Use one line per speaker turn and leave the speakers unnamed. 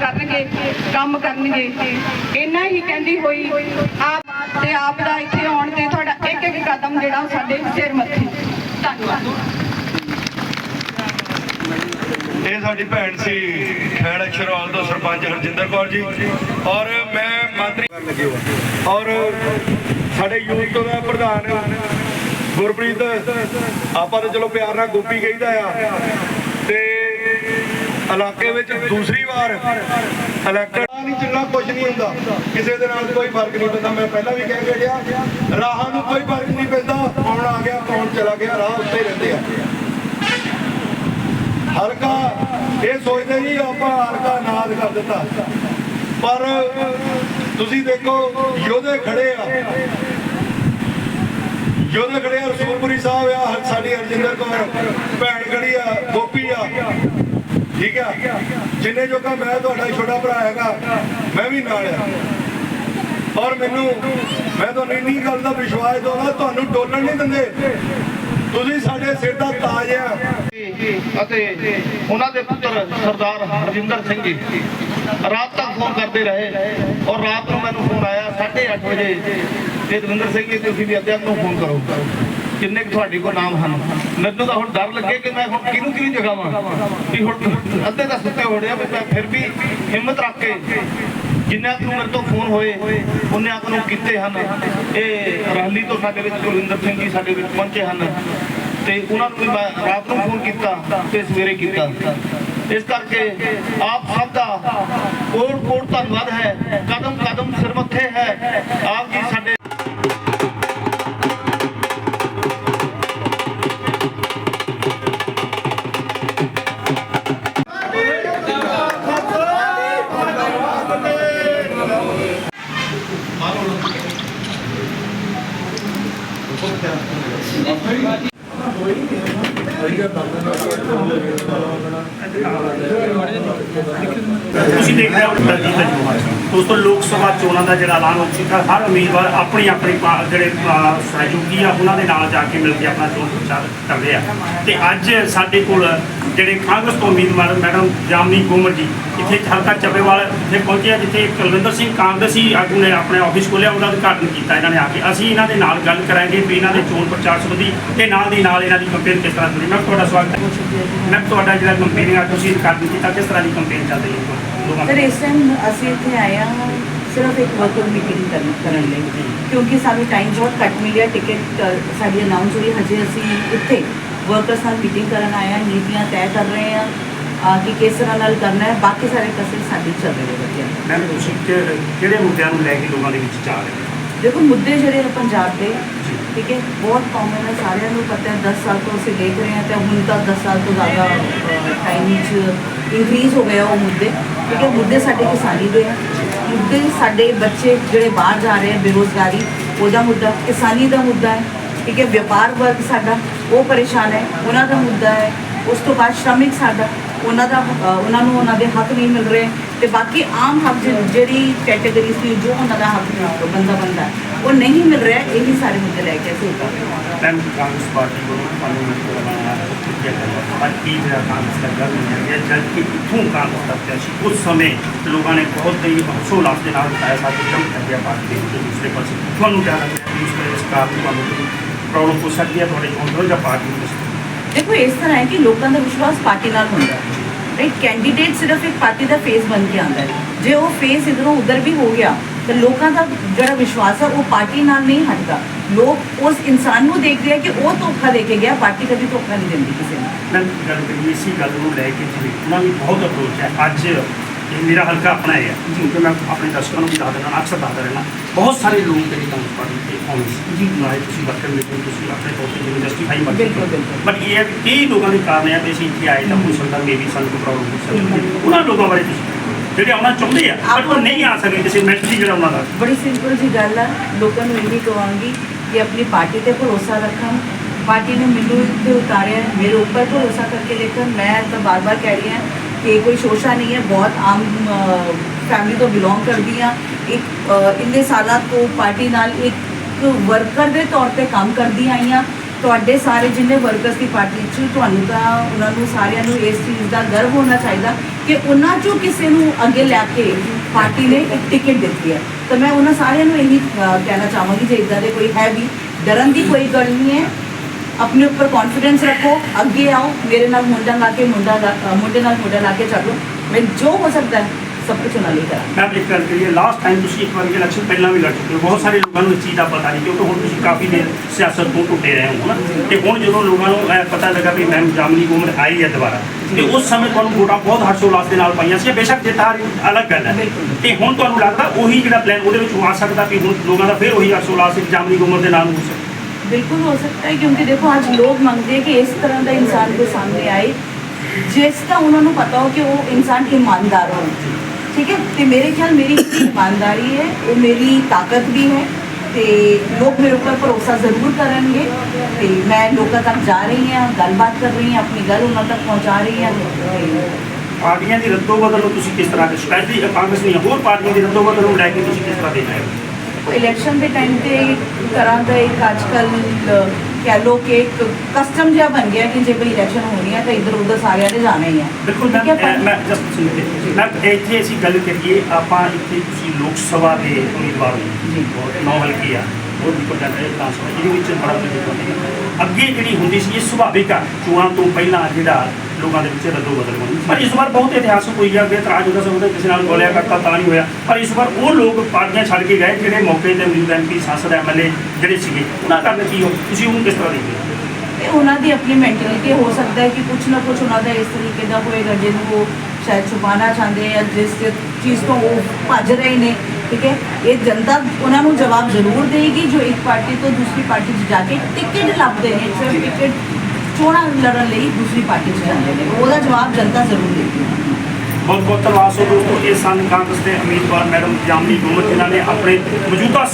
ਕਰਨਗੇ, ਕੰਮ ਕਰਨਗੇ। ਇੰਨਾ ਹੀ ਕਹਿੰਦੀ ਹੋਈ, ਆਪ ਤੇ ਆਪ ਦਾ ਇੱਥੇ ਆਉਣ ਤੇ ਤੁਹਾਡਾ ਇੱਕ ਇੱਕ ਕਦਮ ਜਿਹੜਾ ਸਾਡੇ ਸਿਰ ਮੱਥੇ। ਧੰਨਵਾਦ।
ਇਹ ਸਾਡੀ ਭੈਣ ਸੀ ਖੈੜ ਅਕਸ਼ਰਵਾਲ ਤੋਂ ਸਰਪੰਚ ਹਰਜਿੰਦਰ ਕੌਰ ਜੀ। ਔਰ ਮੈਂ ਮੰਤਰੀ ਔਰ ਸਾਡੇ ਯੂਥ ਦਾ ਪ੍ਰਧਾਨ ਗੁਰਪ੍ਰੀਤ, ਆਪਾਂ ਤਾਂ ਚਲੋ ਪਿਆਰ ਨਾਲ ਗੋਪੀ ਕਹੀਦਾ ਆ। ਤੇ ਇਲਾਕੇ ਵਿੱਚ ਦੂਸਰੀ ਵਾਰ ਇਲੈਕਟਡ ਨਹੀਂ, ਜਿੰਨਾ ਕੁਝ ਨਹੀਂ ਹੁੰਦਾ। ਕਿਸੇ ਦੇ ਨਾਲ ਕੋਈ ਫ਼ਰਕ ਨਹੀਂ ਪੈਂਦਾ। ਮੈਂ ਪਹਿਲਾਂ ਵੀ ਕਹਿ ਕੇ ਗਿਆ, ਰਾਹਾਂ ਨੂੰ ਕੋਈ ਫ਼ਰਕ ਨਹੀਂ ਪੈਂਦਾ। ਕੌਣ ਆ ਗਿਆ, ਕੌਣ ਚਲਾ ਗਿਆ, ਰਾਹ ਉੱਤੇ ਰਹਿੰਦੇ ਆ। ਹਲਕਾ ਇਹ ਸੋਚਦੇ ਨਹੀਂ ਆਪਾਂ ਹਲਕਾ ਨਾਦ ਕਰ ਦਿੱਤਾ। ਪਰ ਤੁਸੀਂ ਦੇਖੋ, ਯੋਧੇ ਖੜੇ ਆ। ਯੋਧੇ ਖੜੇ ਆ, ਰਸੂਲਪੁਰੀ ਸਾਹਿਬ ਆ, ਸਾਡੀ ਹਰਜਿੰਦਰ ਕੌਰ, ਭੈਣ ਖੜੀ ਆ, ਗੋਪੀ ਆ। ਠੀਕ ਆ? ਜਿੰਨੇ ਜੋਗਾ ਮੈਂ ਤੁਹਾਡਾ ਛੋਟਾ ਭਰਾ ਹੈਗਾ, ਮੈਂ ਵੀ ਨਾਲ ਆ। ਔਰ ਮੈਨੂੰ, ਮੈਂ ਤੁਹਾਨੂੰ ਇੰਨੀ ਗੱਲ ਦਾ ਵਿਸ਼ਵਾਸ ਦਵਾਂਗਾ ਤੁਹਾਨੂੰ ਡੋਲਣ ਨਹੀਂ ਦਿੰਦੇ। ਤੁਸੀਂ ਸਾਡੇ ਸਿਰ ਦਾ ਤਾਜ ਆ।
ਅਤੇ ਉਹਨਾਂ ਦੇ ਪੁੱਤਰ ਸਰਦਾਰ ਹਰਜਿੰਦਰ ਸਿੰਘ ਜੀ ਰਾਤ ਤੱਕ ਫੋਨ ਕਰਦੇ ਰਹੇ ਔਰ ਰਾਤ ਨੂੰ ਮੈਨੂੰ ਫੋਨ ਆਇਆ 8:30 ਵਜੇ। ਤੇ ਦਵਿੰਦਰ ਸਿੰਘ ਜੀ, ਤੁਸੀਂ ਵੀ ਅੱਧਿਆਂ ਨੂੰ ਫੋਨ ਕਰੋ। ਕਿੰਨੇ ਕੁ ਤੁਹਾਡੇ ਕੋਲ ਨਾਮ ਹਨ? ਮੈਨੂੰ ਤਾਂ ਹੁਣ ਡਰ ਲੱਗੇ ਕਿ ਮੈਂ ਹੁਣ ਕਿਹਨੂੰ ਕਿਹਨੂੰ ਜਗਾਵਾਂ? ਵੀ ਹੁਣ ਅੱਧੇ ਤਾਂ ਸੁੱਤੇ ਹੋੜੇ ਵੀ ਮੈਂ ਫਿਰ ਵੀ ਹਿੰਮਤ ਰੱਖ ਕੇ ਜਿੰਨਾ ਕੁ ਮੇਰੇ ਤੋਂ ਫੋਨ ਹੋਏ ਉਹਨੇ ਕੁ ਨੂੰ ਕੀਤੇ ਹਨ। ਇਹ ਰਾਹਲੀ ਤੋਂ ਸਾਡੇ ਵਿੱਚ ਗੁਰਵਿੰਦਰ ਸਿੰਘ ਜੀ ਸਾਡੇ ਵਿੱਚ ਪਹੁੰਚੇ ਹਨ। ਤੇ ਉਹਨਾਂ ਨੂੰ ਮੈਂ ਰਾਤ ਨੂੰ ਫੋਨ ਕੀਤਾ ਤੇ ਸਵੇਰੇ ਕੀਤਾ। ਇਸ ਕਰਕੇ ਆਪ ਸਭ ਦਾ ਕੋਟ ਕੋਟ ਧੰਨਵਾਦ ਹੈ ਕਦਮ ਕਦਮ ਸਿਰ ਮੱਥੇ ਹੈ। ਆਪ ਜੀ ਸਾਡੇ 네.
ਤੁਸੀਂ ਦੇਖ ਰਹੇ ਹੋ ਦਲਜੀਤ ਜੋਹਾ ਦੋਸਤੋ ਲੋਕ ਸਭਾ ਚੋਣਾਂ ਦਾ ਜਿਹੜਾ ਐਲਾਨ ਹੋ ਚੁੱਕਾ ਹਰ ਉਮੀਦਵਾਰ ਆਪਣੀ ਆਪਣੀ ਜਿਹੜੇ ਸਹਿਯੋਗੀ ਆ, ਉਹਨਾਂ ਦੇ ਨਾਲ ਜਾ ਕੇ ਮਿਲ ਕੇ ਆਪਣਾ ਚੋਣ ਪ੍ਰਚਾਰ ਕਰਦੇ ਆ। ਤੇ ਅੱਜ ਸਾਡੇ ਕੋਲ ਜਿਹੜੇ ਕਾਂਗਰਸ ਤੋਂ ਉਮੀਦਵਾਰ ਮੈਡਮ ਜਾਮਨੀ ਕੋਮਰ ਜੀ, ਇੱਥੇ ਹਲਕਾ ਚੱਬੇਵਾਲ ਇੱਥੇ ਪਹੁੰਚਿਆ ਜਿੱਥੇ ਕੁਲਵਿੰਦਰ ਸਿੰਘ ਕਾਂਗਰਸੀ ਆਗੂ ਨੇ ਆਪਣੇ ਆਫਿਸ ਖੋਲ੍ਹਿਆ, ਉਹਦਾ ਉਦਘਾਟਨ ਕੀਤਾ ਇਹਨਾਂ ਨੇ ਆ ਕੇ। ਅਸੀਂ ਇਹਨਾਂ ਦੇ ਨਾਲ ਗੱਲ ਕਰਾਂਗੇ ਵੀ ਇਹਨਾਂ ਦੇ ਚੋਣ ਪ੍ਰਚਾਰ ਸੰਬੰਧੀ ਤੇ ਨਾਲ ਦੀ ਨਾਲ ਇਹਨਾਂ ਦੀ ਕੰਪੇਨ ਕਿਸ ਤਰ੍ਹਾਂ ਚੱਲੀ ਮੈਂ ਤੁਹਾਡਾ ਸਵਾਗਤ ਹੈ। ਮੈਂ ਤੁਹਾਡਾ ਜਿਹੜਾ ਕੰਪੇਨ ਆ ਤੁਸੀਂ ਉਦਘਾਟਨ ਕੀਤਾ ਕਿਸ ਤਰ੍ਹਾਂ ਦੀ ਕੰਪੇਨ ਚੱਲ ਰਹੀ ਹੈ? ਲੋਕਾਂ
ਸਰ ਇਸ ਟਾਈਮ ਅਸੀਂ ਇੱਥੇ ਆਏ ਸਿਰਫ ਇੱਕ ਵਰਕਰ ਮੀਟਿੰਗ ਕਰਨ ਕਰਨ ਲਈ। ਕਿਉਂਕਿ ਸਾਨੂੰ ਟਾਈਮ ਬਹੁਤ ਘੱਟ ਮਿਲਿਆ ਟਿਕਟ ਸਾਡੀ ਅਨਾਉਂਸ ਹੋਈ ਹਜੇ ਅਸੀਂ ਇੱਥੇ ਵਰਕਰਸ ਨਾਲ ਮੀਟਿੰਗ ਕਰਨ ਆਏ ਨੀਤੀਆਂ ਤੈਅ ਕਰ ਰਹੇ ਅ, ਕਿ ਕਿਸ ਤਰ੍ਹਾਂ ਨਾਲ ਕਰਨਾ ਹੈ। ਬਾਕੀ ਸਾਰੇ ਕਸੇ ਸਾਡੇ ਚੱਲ ਰਹੇ ਵਧੀਆ।
ਮੈਂ ਤੁਸੀਂ ਕਿਹੜੇ ਮੁੱਦਿਆਂ ਨੂੰ ਲੈ ਕੇ ਲੋਕਾਂ ਦੇ ਵਿੱਚ ਜਾ ਰਹੇ ਹੋ?
ਦੇਖੋ ਮੁੱਦੇ ਜਿਹੜੇ ਪੰਜਾਬ ਦੇ ਠੀਕ ਹੈ? ਬਹੁਤ ਕਾਮਨ ਹੈ, ਸਾਰਿਆਂ ਨੂੰ ਪਤਾ ਹੈ 10 ਸਾਲ ਤੋਂ ਅਸੀਂ ਦੇਖ ਰਹੇ ਹਾਂ ਤੇ ਹੁਣ ਤਾਂ 10 ਸਾਲ ਤੋਂ ਜ਼ਿਆਦਾ ਟਾਈਮ 'ਚ ਇਨਕਰੀਜ਼ ਹੋ ਗਿਆ ਉਹ ਮੁੱਦੇ। ਠੀਕ ਹੈ? ਮੁੱਦੇ ਸਾਡੇ ਕਿਸਾਨੀ ਦੇ ਹੈ ਮੁੱਦੇ ਸਾਡੇ ਬੱਚੇ ਜਿਹੜੇ ਬਾਹਰ ਜਾ ਰਹੇ ਹੈ ਬੇਰੋਜ਼ਗਾਰੀ, ਉਹਦਾ ਮੁੱਦਾ, ਕਿਸਾਨੀ ਦਾ ਮੁੱਦਾ ਹੈ। ਠੀਕ ਹੈ? ਵਪਾਰ ਵਰਗ ਸਾਡਾ, ਉਹ ਪਰੇਸ਼ਾਨ ਹੈ। ਉਹਨਾਂ ਦਾ ਮੁੱਦਾ ਹੈ। ਉਸ ਤੋਂ ਬਾਅਦ ਸ਼੍ਰਮਿਕ ਸਾਡਾ, ਉਹਨਾਂ ਦਾ ਉਹਨਾਂ ਨੂੰ ਉਹਨਾਂ ਦੇ ਹੱਕ ਨਹੀਂ ਮਿਲ ਰਹੇ। ਤੇ ਬਾਕੀ ਆਮ ਹੱਕ ਜਿਹੜੀ ਕੈਟਾਗਰੀ ਸੀ ਜੋ ਉਹਨਾਂ ਦਾ ਹੱਕ ਨਹੀਂ ਬੰਦਾ ਬੰਦਾ ਹੈ, ਉਹ ਨਹੀਂ ਮਿਲ ਰਿਹਾ ਇਹੀ ਸਾਰੇ ਮੁੱਦੇ ਲੈ ਕੇ ਅਸੀਂ ਉੱਪਰ
ਮੈਂ ਕਾਂਗਰਸ ਪਾਰਟੀ ਕੋਲੋਂ ਤੁਹਾਨੂੰ ਮਿਲ ਰਹਾ ਹਾਂ ਪਰ ਕੀ ਜਿਹੜਾ ਕਾਂਗਰਸ ਦਾ ਗੱਲ ਨਹੀਂ ਹੈ ਜਦ ਕਿ ਇਥੋਂ ਕਾਂਗਰਸ ਦਾ ਪ੍ਰਤੀਸ਼ੀ ਉਸ ਸਮੇਂ ਲੋਕਾਂ ਨੇ ਬਹੁਤ ਹੀ ਹਰਸ਼ੋਲਾਸ ਦੇ ਨਾਲ ਬਤਾਇਆ ਸਾਡੇ ਜੰਮ ਲੱਗਿਆ ਪਾਰਟੀ ਦੇ ਵਿੱਚ ਦੂਸਰੇ ਪਾਸੇ ਤੁਹਾਨੂੰ ਕਿਹਾ ਲੱਗਦਾ ਕਿ ਇਸ ਵੇਲੇ ਇਸ ਕਾਰਨ ਤੁਹਾਨੂੰ ਪ੍ਰੋਬਲਮ ਹੋ ਸਕਦੀ ਹੈ ਤੁਹਾਡੇ ਕੋਲ ਜਾਂ ਪਾਰਟੀ ਨੂੰ
ਦੇਖੋ ਇਸ ਤਰ੍ਹਾਂ ਹੈ ਕਿ ਲੋਕਾਂ ਦਾ ਵਿਸ਼ਵਾਸ ਪਾਰਟੀ ਨਾਲ ਹੁੰਦਾ ਹੈ ਰਾਈਟ ਕੈਂਡੀਡੇਟ ਸਿਰਫ ਇੱਕ ਪਾਰਟੀ ਦਾ ਫੇਸ ਬਣ ਕੇ ਆਉਂਦਾ ਹੈ ਜੇ ਉਹ ਫੇਸ ਇਧਰੋਂ ਉਧਰ ਵੀ ਹੋ ਗਿਆ ਤਾਂ ਲੋਕਾਂ ਦਾ ਜਿਹੜਾ ਵਿਸ਼ਵਾਸ ਹੈ ਉਹ ਪਾਰਟੀ ਨਾਲ ਨਹੀਂ ਹਟਦਾ ਲੋਕ ਉਸ ਇਨਸਾਨ ਨੂੰ ਦੇਖਦੇ ਆ ਕਿ ਉਹ ਧੋਖਾ ਦੇ ਕੇ ਗਿਆ ਪਾਰਟੀ ਕਦੀ ਧੋਖਾ ਨਹੀਂ ਦਿੰਦੀ ਕਿਸੇ ਨੂੰ
ਮੈਂ ਗੱਲ ਕਰੀਏ ਇਸੀ ਗੱਲ ਨੂੰ ਲੈ ਕੇ ਜਿਵੇਂ ਉਹਨਾਂ ਦੀ ਬਹੁਤ ਅਪਰੋਚ ਹੈ ਅੱਜ ਇਹ ਮੇਰਾ ਹਲਕਾ ਆਪਣਾ ਹੈ ਕਿਉਂਕਿ ਮੈਂ ਆਪਣੇ ਦਰਸ਼ਕਾਂ ਨੂੰ ਵੀ ਦੱਸ ਦੇਣਾ ਅਕਸਰ ਦੱਸਦਾ ਰਹਿਣਾ ਬਹੁਤ ਸਾਰੇ ਲੋਕ ਤੇਰੀ ਕਾਂਗਰਸ ਪਾਰਟੀ ਤੇ ਆਉਂਦੇ ਸੀ ਜੀ ਨਾਲੇ ਤੁਸੀਂ ਵਰਕਰ ਮਿਲੇ ਤੁਸੀਂ ਆਪਣੇ ਤੌਰ ਤੇ ਜਿਵੇਂ ਜਸਟੀਫਾਈ ਮਤ
ਬਿਲਕੁਲ, ਬਿਲਕੁਲ।
ਬਟ ਇਹ ਹੈ ਕਿ ਕਈ ਲੋਕਾਂ ਦੇ ਕਾਰਨ ਹੈ ਕਿ ਅਸੀਂ ਇੱਥੇ ਆਏ ਤਾਂ ਹੋ ਸਕਦਾ ਮੇਬੀ ਸਾਨੂੰ ਕੋਈ ਪ੍ਰੋਬਲਮ ਹੋ ਸਕਦੀ ਹੈ ਉਹਨਾਂ ਲੋਕਾਂ ਬਾਰੇ ਤੁਸੀਂ ਜਿਹੜੇ ਆਉਣਾ ਚਾਹੁੰਦੇ ਆ ਬਟ ਉਹ ਨਹੀਂ ਆ ਸਕਦੇ ਕਿਸੇ ਮੈਂਟਲੀ ਜਿਹੜਾ ਉਹਨਾਂ ਦਾ।
ਬੜੀ ਸਿੰਪਲ ਜੀ ਗੱਲ ਆ, ਲੋਕਾਂ ਨੂੰ ਇਹ ਵੀ ਕਹਾਂਗੀ ਕਿ ਆਪਣੀ ਪਾਰਟੀ ਤੇ ਭਰੋਸਾ ਰੱਖਣ। ਪਾਰਟੀ ਨੇ ਮੈਨੂੰ ਇੱਥੇ ਉਤਾਰਿਆ, ਮੇਰੇ ਉੱਪਰ ਭਰੋਸਾ ਕਰਕੇ ਦੇਖਣ। ਮੈਂ ਤਾਂ ਬਾਰ-ਬਾਰ ਕਹਿ ਰਹੀ ਹਾਂ ਕਿ ਕੋਈ ਸ਼ੋਸ਼ਾ ਨਹੀਂ ਹੈ, ਬਹੁਤ ਆਮ ਫੈਮਿਲੀ ਤੋਂ ਬਿਲੋਂਗ ਕਰਦੀ ਹਾਂ। ਇੱਕ ਇੰਨੇ ਸਾਲਾਂ ਤੋਂ ਪਾਰਟੀ ਨਾਲ ਇੱਕ ਵਰਕਰ ਦੇ ਤੌਰ ਤੇ ਕੰਮ ਕਰਦੀ ਆਈ ਹਾਂ। ਤੁਹਾਡੇ ਸਾਰੇ ਜਿੰਨੇ ਵਰਕਰਸ ਦੀ ਪਾਰਟੀ 'ਚ, ਤੁਹਾਨੂੰ ਤਾਂ ਉਹਨਾਂ ਨੂੰ ਸਾਰਿਆਂ ਨੂੰ ਇਸ ਚੀਜ਼ ਦਾ ਗਰਵ ਹੋਣਾ ਚਾਹੀਦਾ ਕਿ ਉਹਨਾਂ 'ਚੋਂ ਕਿਸੇ ਨੂੰ ਅੱਗੇ ਲੈ ਕੇ ਪਾਰਟੀ ਨੇ ਇੱਕ ਟਿਕਟ ਦਿੱਤੀ ਹੈ। ਤਾਂ ਮੈਂ ਉਹਨਾਂ ਸਾਰਿਆਂ ਨੂੰ ਇਹੀ ਕਹਿਣਾ ਚਾਹਾਂਗੀ ਜੇ ਇਦਾਂ ਦੇ ਕੋਈ ਹੈ ਵੀ, ਡਰਨ ਦੀ ਕੋਈ ਗੱਲ ਨਹੀਂ ਹੈ। ਆਪਣੇ ਉੱਪਰ ਕੌਨਫੀਡੈਂਸ ਰੱਖੋ, ਅੱਗੇ ਆਓ, ਮੇਰੇ ਨਾਲ ਮੁੰਡਾ ਲਾ ਕੇ ਮੁੰਡਾ ਲਾ- ਮੁੰਡੇ ਨਾਲ ਮੁੰਡਾ ਲਾ ਕੇ ਚੱਲੋ। ਮੈਂ ਜੋ ਹੋ ਸਕਦਾ ਹੈ ਸਭ ਕੁਝ ਉਹਨਾਂ ਲਈ ਕਰਾਂਗੇ।
ਮੈਂ ਇੱਕ ਗੱਲ ਕਰੀਏ ਲਾਸਟ ਟਾਈਮ ਤੁਸੀਂ ਇੱਕ ਵਾਰ ਇਲੈਕਸ਼ਨ ਪਹਿਲਾਂ ਵੀ ਲੜ ਚੁੱਕੇ ਹੋ ਬਹੁਤ ਸਾਰੇ ਲੋਕਾਂ ਨੂੰ ਇਸ ਚੀਜ਼ ਦਾ ਪਤਾ ਨਹੀਂ ਕਿਉਂਕਿ ਹੁਣ ਤੁਸੀਂ ਕਾਫੀ ਦੇਰ ਸਿਆਸਤ ਤੋਂ ਟੁੱਟੇ ਰਹੇ ਹੋ ਨਾ ਤੇ ਹੁਣ ਜਦੋਂ ਲੋਕਾਂ ਨੂੰ ਪਤਾ ਲੱਗਾ ਵੀ ਮੈਮ ਜਾਮਨੀ ਗੋਮਰ ਆਈ ਹੈ ਦੁਬਾਰਾ ਤੇ ਉਸ ਸਮੇਂ ਤੁਹਾਨੂੰ ਵੋਟਾਂ ਬਹੁਤ ਹਰਸ਼ੋਲਾਸ ਦੇ ਨਾਲ ਪਾਈਆਂ ਸੀ ਬੇਸ਼ੱਕ ਜਿੱਤ ਹਾਰ ਅਲੱਗ ਗੱਲ ਹੈ। ਤੇ ਹੁਣ ਤੁਹਾਨੂੰ ਲੱਗਦਾ ਉਹੀ ਜਿਹੜਾ ਪਲਾਨ ਉਹਦੇ ਵਿੱਚ ਆ ਸਕਦਾ ਵੀ ਹੁਣ ਲੋਕਾਂ ਦਾ ਫਿਰ ਉਹੀ ਹਰਸ਼ੋਲਾਸ ਜਾਮਨੀ ਗੋਮਰ ਦੇ ਨਾਲ ਹੋ ਸਕਦਾ?
ਬਿਲਕੁਲ ਹੋ ਸਕਦਾ ਹੈ ਕਿਉਂਕਿ ਦੇਖੋ ਅੱਜ ਲੋਕ ਮੰਗਦੇ ਹੈ ਕਿ ਇਸ ਤਰ੍ਹਾਂ ਦਾ ਇਨਸਾਨ ਕੋ ਸਾਹਮਣੇ ਆਏ ਜਿਸ ਦਾ ਉਹਨਾਂ ਨੂੰ ਪਤਾ ਹੋ ਕਿ ਉਹ ਇਨਸਾਨ ਇਮਾਨਦਾਰ ਹੋਵੇ ਠੀਕ ਹੈ? ਤੇ ਮੇਰੇ ਖਿਆਲ ਮੇਰੀ ਇਮਾਨਦਾਰੀ ਹੈ ਉਹ ਮੇਰੀ ਤਾਕਤ ਵੀ ਹੈ ਤੇ ਲੋਕ ਮੇਰੇ ਉੱਪਰ ਭਰੋਸਾ ਜ਼ਰੂਰ ਕਰਨਗੇ ਤੇ ਮੈਂ ਲੋਕਾਂ ਤੱਕ ਜਾ ਰਹੀ ਹਾਂ ਗੱਲਬਾਤ ਕਰ ਰਹੀ ਹਾਂ ਆਪਣੀ ਗੱਲ ਉਹਨਾਂ ਤੱਕ ਪਹੁੰਚਾ ਰਹੀ ਹਾਂ
ਪਾਰਟੀਆਂ ਦੀ ਰੱਦੋ ਬਦਲ ਨੂੰ ਤੁਸੀਂ ਕਿਸ ਤਰ੍ਹਾਂ ਦੇ ਸਪੈਸ਼ਲੀ ਕਾਂਗਰਸ ਦੀਆਂ ਹੋਰ ਪਾਰਟੀਆਂ ਦੀ ਰੱਦੋ ਬਦਲ ਨੂੰ ਲੈ ਕੇ ਤੁਸੀਂ ਕਿਸ ਤਰ੍ਹਾਂ ਦੇ ਜਾਏ
ਇਲੈਕਸ਼ਨ ਦੇ ਟਾਈਮ ਤੇ ਤਰ੍ਹਾਂ ਦਾ ਇੱਕ ਅੱਜਕੱਲ ਕਹਿ ਲੋ ਕਿ ਇੱਕ ਕਸਟਮ ਜਿਹਾ ਬਣ ਗਿਆ ਕਿ ਜੇ ਕੋਈ ਇਲੈਕਸ਼ਨ ਹੋਣੀ ਹੈ ਤਾਂ ਇੱਧਰ ਉੱਧਰ ਸਾਰਿਆਂ ਨੇ ਜਾਣਾ ਹੀ ਹੈ
ਬਿਲਕੁਲ
ਠੀਕ ਹੈ,
ਮੈਂ
ਪਰ-
ਮੈਂ ਜਸਟ ਮੈਂ ਇੱਥੇ ਅਸੀਂ ਗੱਲ ਕਰੀਏ ਆਪਾਂ ਇੱਥੇ ਤੁਸੀਂ ਲੋਕ ਸਭਾ ਦੇ ਉਮੀਦਵਾਰ ਹੋ।
ਜੀ।
ਨੌ ਹਲਕੇ ਆ? ਉਹ ਵੀ ਪ੍ਰਧਾਨ ਹੈ ਵਿਧਾਨ ਇਹਦੇ ਵਿੱਚ ਬੜਾ ਕੁਝ ਅੱਗੇ ਜਿਹੜੀ ਹੁੰਦੀ ਸੀ ਇਹ ਸੁਭਾਵਿਕ ਆ, ਚੋਣਾਂ ਤੋਂ ਪਹਿਲਾਂ ਜਿਹੜਾ ਲੋਕਾਂ ਦੇ ਵਿੱਚ ਰੱਦੋ ਬਦਲ ਹੋਣੀ ਪਰ ਇਸ ਵਾਰ ਬਹੁਤ ਇਤਿਹਾਸਕ ਹੋਈ ਆ ਅੱਗੇ ਇਤਰਾਜ਼ ਹੁੰਦਾ ਸੀ ਕਿਸੇ ਨਾਲ ਗੋਲਿਆ ਕਰਤਾ ਤਾਂ ਨਹੀਂ ਹੋਇਆ। ਪਰ ਇਸ ਵਾਰ ਉਹ ਲੋਕ ਪਾਰਟੀਆਂ ਛੱਡ ਕੇ ਗਏ, ਜਿਹੜੇ ਮੌਕੇ ਤੇ ਮੌਜੂਦ ਐਮਪੀ ਸੰਸਦ ਐਮਐਲਏ ਜਿਹੜੇ ਸੀਗੇ। ਉਹਨਾਂ ਕਾਰਨ ਕੀ ਹੋ, ਤੁਸੀਂ ਉਹਨੂੰ ਕਿਸ ਤਰ੍ਹਾਂ ਦੇਖਦੇ ਹੋ?
ਉਹਨਾਂ ਦੀ ਆਪਣੀ ਮੈਂਟੈਲਿਟੀ ਹੋ ਸਕਦਾ ਹੈ ਕਿ ਕੁਝ ਨਾ ਕੁਝ ਉਹਨਾਂ ਦਾ ਇਸ ਤਰੀਕੇ ਦਾ ਹੋਏਗਾ, ਜਿਹਨੂੰ ਉਹ ਸ਼ਾਇਦ ਛੁਪਾਉਣਾ ਚਾਹੁੰਦੇ ਆ, ਜਿਸ ਚੀਜ਼ ਤੋਂ ਉਹ ਭੱਜ ਰਹੇ ਨੇ। ਠੀਕ ਹੈ? ਇਹ ਜਨਤਾ ਉਹਨਾਂ ਨੂੰ ਜਵਾਬ ਜ਼ਰੂਰ ਦੇਗੀ ਜੋ ਇੱਕ ਪਾਰਟੀ ਤੋਂ ਦੂਸਰੀ ਪਾਰਟੀ 'ਚ ਜਾ ਕੇ ਟਿਕਟ ਲੱਭਦੇ ਨੇ, ਸਿਰਫ ਟਿਕਟ ਚੋਣਾਂ ਲੜਨ ਲਈ ਦੂਸਰੀ ਪਾਰਟੀ 'ਚ ਜਾਂਦੇ ਨੇ। ਉਹਦਾ ਜਵਾਬ ਜਨਤਾ ਜ਼ਰੂਰ ਦੇਗੀ
ਬਹੁਤ ਬਹੁਤ ਧੰਨਵਾਦ ਸੋ ਦੋਸਤੋ, ਇਹ ਸਨ ਕਾਂਗਰਸ ਦੇ ਉਮੀਦਵਾਰ ਮੈਡਮ ਜਾਮਨੀ ਗੋਮਰ ਜਿਨ੍ਹਾਂ ਨੇ ਆਪਣੇ ਮੌਜੂਦਾ